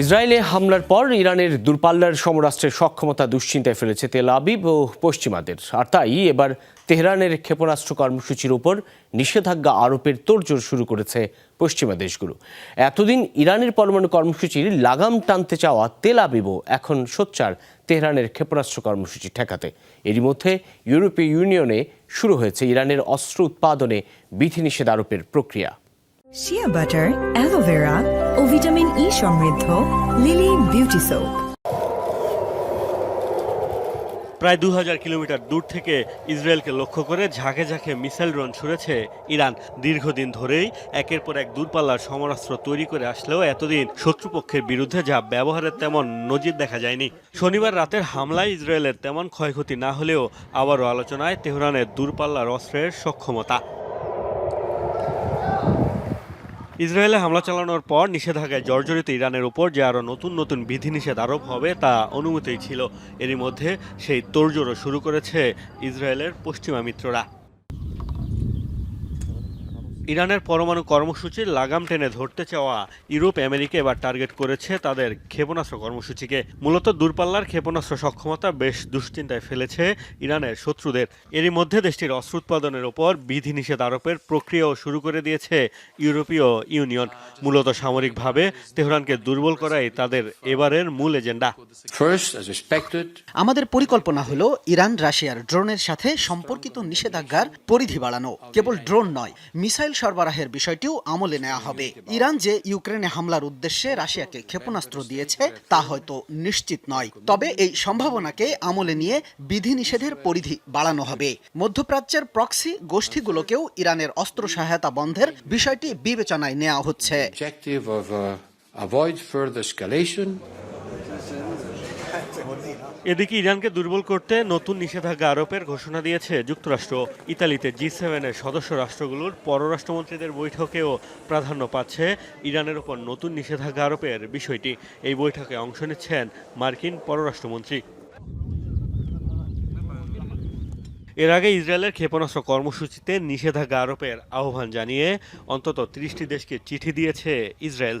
ইসরায়েলে হামলার পর ইরানের দূরপাল্লার সমরাষ্ট্রের সক্ষমতা দুশ্চিন্তায় ফেলেছে তেল আবিব ও পশ্চিমাদের। আর তাই এবার তেহরানের ক্ষেপণাস্ত্র কর্মসূচির উপর নিষেধাজ্ঞা আরোপের তোড়জোড় শুরু করেছে পশ্চিমা দেশগুলো। এতদিন ইরানের পরমাণু কর্মসূচির লাগাম টানতে চাওয়া তেল আবিবও এখন সোচ্চার তেহরানের ক্ষেপণাস্ত্র কর্মসূচি ঠেকাতে। এরই মধ্যে ইউরোপীয় ইউনিয়নে শুরু হয়েছে ইরানের অস্ত্র উৎপাদনে বিধিনিষেধ আরোপের প্রক্রিয়া। ও ভিটামিন ই সমৃদ্ধ লিলি বিউটি সোপ। প্রায় দু হাজার কিলোমিটার দূর থেকে ইসরায়েলকে লক্ষ্য করে ঝাঁকে ঝাঁকে মিসাইল ড্রোন ছুড়েছে ইরান। দীর্ঘদিন ধরেই একের পর এক দূরপাল্লার সমরাস্ত্র তৈরি করে আসলেও এতদিন শত্রুপক্ষের বিরুদ্ধে যা ব্যবহারের তেমন নজির দেখা যায়নি। শনিবার রাতের হামলায় ইসরায়েলের তেমন ক্ষয়ক্ষতি না হলেও আবারও আলোচনায় তেহরানের দূরপাল্লার অস্ত্রের সক্ষমতা। ইসরায়েলে হামলা চালানোর পর নিষেধাজ্ঞায় জর্জরিত ইরানের উপর যে আরও নতুন নতুন বিধিনিষেধ আরোপ হবে তা অনুমতি ছিল। এরই মধ্যে সেই তোড়জোড়ও শুরু করেছে ইসরায়েলের পশ্চিমা মিত্ররা। ইরানের পরমাণু কর্মসূচির লাগাম টেনে ধরতে চাওয়া ইউরোপ আমেরিকা এবার টার্গেট করেছে তাদের ক্ষেপণাস্ত্র কর্মসূচিকে। মূলত দূরপাল্লার ক্ষেপণাস্ত্র সক্ষমতা বেশ দুশ্চিন্তায় ফেলেছে ইরানের শত্রুদের। এরই মধ্যে দেশটির অস্ত্র উৎপাদনের ওপর বিধিনিষেধ আরোপের প্রক্রিয়াও শুরু করে দিয়েছে ইউরোপীয় ইউনিয়ন। মূলত সামরিকভাবে তেহরানকে দুর্বল করাই তাদের এবারের মূল এজেন্ডা। আমাদের পরিকল্পনা হলো ইরান রাশিয়ার ড্রোনের সাথে সম্পর্কিত নিষেধাজ্ঞার পরিধি বাড়ানো। কেবল ড্রোন নয় মিসাইল সরবরাহের বিষয়টিও আমলে নেওয়া হবে। ইরান যে ইউক্রেনে হামলার উদ্দেশ্যে রাশিয়াকে ক্ষেপণাস্ত্র দিয়েছে, তা হয়তো নিশ্চিত নয়। তবে এই সম্ভাবনাকে আমলে নিয়ে বিধিনিষেধের পরিধি বাড়ানো হবে। মধ্যপ্রাচ্যের প্রক্সি গোষ্ঠীগুলোকেও ইরানের অস্ত্র সহায়তা বন্ধের বিষয়টি বিবেচনায় নেওয়া হচ্ছে। এদিকে ইরানকে দুর্বল করতে নতুন নিষেধাজ্ঞা আরোপের ঘোষণা দিয়েছে যুক্তরাষ্ট্র। ইতালিতে জি সেভেনের সদস্য রাষ্ট্রগুলোর পররাষ্ট্রমন্ত্রীদের বৈঠকেও প্রাধান্য পাচ্ছে ইরানের ওপর নতুন নিষেধাজ্ঞা আরোপের বিষয়টি। এই বৈঠকে অংশ নিচ্ছেন মার্কিন পররাষ্ট্রমন্ত্রী। এর আগে ইসরায়েলের ক্ষেপণাস্ত্র কর্মসূচিতে নিষেধাজ্ঞা আরোপের আহ্বান জানিয়ে অন্তত ত্রিশটি দেশকে চিঠি দিয়েছে ইসরায়েল।